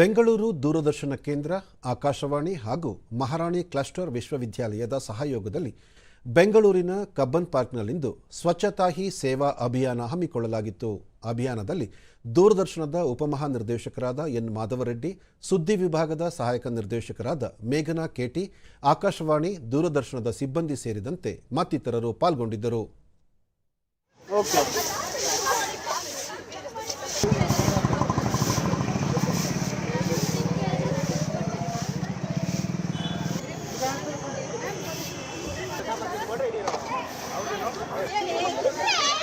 ಬೆಂಗಳೂರು ದೂರದರ್ಶನ ಕೇಂದ್ರ, ಆಕಾಶವಾಣಿ ಹಾಗೂ ಮಹಾರಾಣಿ ಕ್ಲಸ್ಟರ್ ವಿಶ್ವವಿದ್ಯಾಲಯದ ಸಹಯೋಗದಲ್ಲಿ ಬೆಂಗಳೂರಿನ ಕಬ್ಬನ್ ಪಾರ್ಕ್ನಲ್ಲಿಂದು ಸ್ವಚ್ಛತಾ ಹಿ ಸೇವಾ ಅಭಿಯಾನ ಹಮ್ಮಿಕೊಳ್ಳಲಾಗಿತ್ತು. ಅಭಿಯಾನದಲ್ಲಿ ದೂರದರ್ಶನದ ಉಪಮಹಾನಿರ್ದೇಶಕರಾದ ಎನ್ ಮಾಧವರೆಡ್ಡಿ, ಸುದ್ದಿ ವಿಭಾಗದ ಸಹಾಯಕ ನಿರ್ದೇಶಕರಾದ ಮೇಘನಾ ಕೆಟಿ, ಆಕಾಶವಾಣಿ ದೂರದರ್ಶನದ ಸಿಬ್ಬಂದಿ ಸೇರಿದಂತೆ ಮತ್ತಿತರರು ಪಾಲ್ಗೊಂಡಿದ್ದರು. Yeah, yeah, yeah.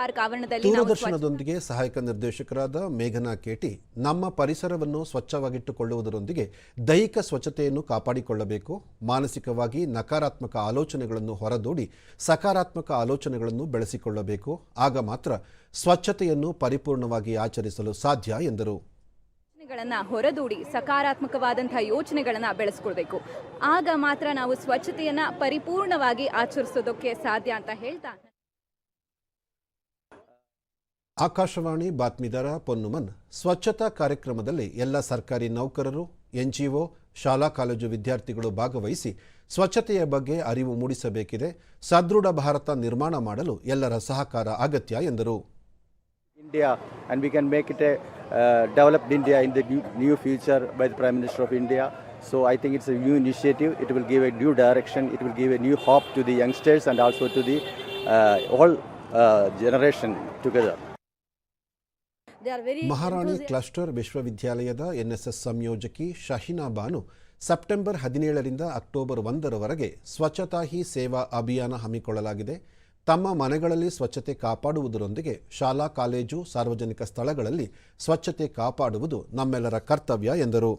ಪಾರ್ಕ್ ಆವರಣದಲ್ಲಿ ದೂರದರ್ಶನದೊಂದಿಗೆ ಸಹಾಯಕ ನಿರ್ದೇಶಕರಾದ ಮೇಘನಾ ಕೇಟಿ ನಮ್ಮ ಪರಿಸರವನ್ನು ಸ್ವಚ್ಛವಾಗಿಟ್ಟುಕೊಳ್ಳುವುದರೊಂದಿಗೆ ದೈಹಿಕ ಸ್ವಚ್ಛತೆಯನ್ನು ಕಾಪಾಡಿಕೊಳ್ಳಬೇಕು ಮಾನಸಿಕವಾಗಿ ನಕಾರಾತ್ಮಕ ಆಲೋಚನೆಗಳನ್ನು ಹೊರದೂಡಿ ಸಕಾರಾತ್ಮಕ ಆಲೋಚನೆಗಳನ್ನು ಬೆಳೆಸಿಕೊಳ್ಳಬೇಕು ಆಗ ಮಾತ್ರ ಸ್ವಚ್ಛತೆಯನ್ನು ಪರಿಪೂರ್ಣವಾಗಿ ಆಚರಿಸಲು ಸಾಧ್ಯ ಎಂದರು. ಹೊರದೂಡಿ ಸಕಾರಾತ್ಮಕವಾದಂತಹ ಯೋಚನೆಗಳನ್ನ ಬೆಳೆಸ್ಕೊಳ್ಬೇಕು. ಆಗ ಮಾತ್ರ ನಾವು ಸ್ವಚ್ಛತೆಯನ್ನ ಪರಿಪೂರ್ಣವಾಗಿ ಆಚರಿಸೋದಕ್ಕೆ ಸಾಧ್ಯ ಅಂತ ಹೇಳ್ತಾ ಆಕಾಶವಾಣಿ ಬಾತ್ಮೀದಾರ ಪೊನ್ನುಮನ್ ಸ್ವಚ್ಛತಾ ಕಾರ್ಯಕ್ರಮದಲ್ಲಿ ಎಲ್ಲ ಸರ್ಕಾರಿ ನೌಕರರು ಎನ್ಜಿಒ ಶಾಲಾ ಕಾಲೇಜು ವಿದ್ಯಾರ್ಥಿಗಳು ಭಾಗವಹಿಸಿ ಸ್ವಚ್ಛತೆಯ ಬಗ್ಗೆ ಅರಿವು ಮೂಡಿಸಬೇಕಿದೆ ಸದೃಢ ಭಾರತ ನಿರ್ಮಾಣ ಮಾಡಲು ಎಲ್ಲರ ಸಹಕಾರ ಅಗತ್ಯ ಎಂದರು India and we can make it a uh, India in in new future by future prime the of India of I a new initiative. It will give a new direction. It will give a new hope to the youngsters and also to the uh, whole uh, generation together. Maharani cluster ವಿಶ್ವವಿದ್ಯಾಲಯದ NSS ಸಂಯೋಜಕಿ Shahina Banu September ಹದಿನೇಳರಿಂದ October ಒಂದರವರೆಗೆ ಸ್ವಚ್ಛತಾ ಹಿ ಸೇವಾ ಅಭಿಯಾನ ಹಮ್ಮಿಕೊಳ್ಳಲಾಗಿದೆ ತಮ್ಮ ಮನೆಗಳಲ್ಲಿ ಸ್ವಚ್ಛತೆ ಕಾಪಾಡುವುದರೊಂದಿಗೆ ಶಾಲಾ ಕಾಲೇಜು ಸಾರ್ವಜನಿಕ ಸ್ಥಳಗಳಲ್ಲಿ ಸ್ವಚ್ಛತೆ ಕಾಪಾಡುವುದು ನಮ್ಮೆಲ್ಲರ ಕರ್ತವ್ಯ ಎಂದರು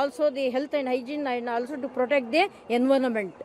also the health and hygiene also to protect the environment.